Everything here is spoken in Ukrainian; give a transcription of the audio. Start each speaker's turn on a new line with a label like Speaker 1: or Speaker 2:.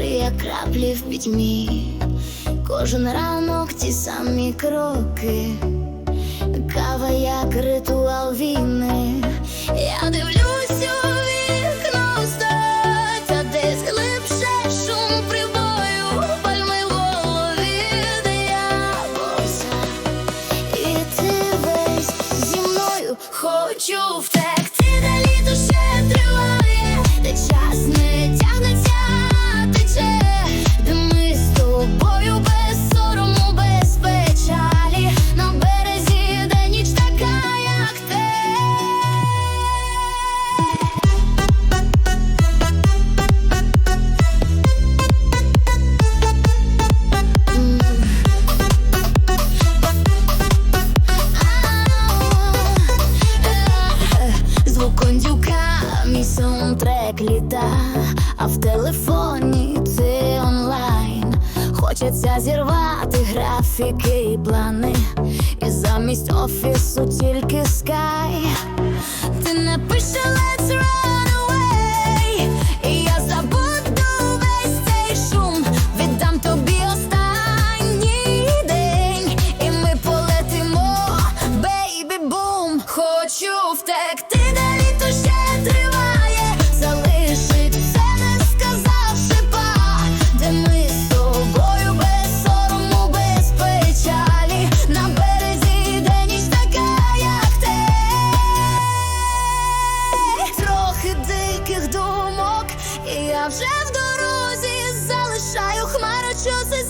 Speaker 1: і як краплі в пітьмі, кожен ранок ті самі кроки, кава як ритуал війни. Я дивлюсь у вікно встать, а десь глибше шум прибою, пальми голові, де. І ти весь зі мною хочу втекти, саундтрек а в телефоні це онлайн. Хочеться зірвати графіки і плани, і замість офісу тільки скай. Ти напиши let's run я вже в дорозі залишаю що це